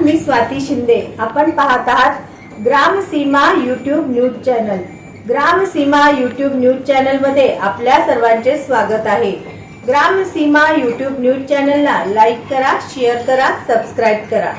मी स्वाती शिंदे. आपण पाहत आहात Gramseema YouTube news channel. Gramseema YouTube news चॅनलमध्ये आपल्या सर्वांचे स्वागत आहे. ग्रामसीमा युट्यूब न्यूज चॅनलला लाईक करा शेअर करा सबस्क्राईब करा.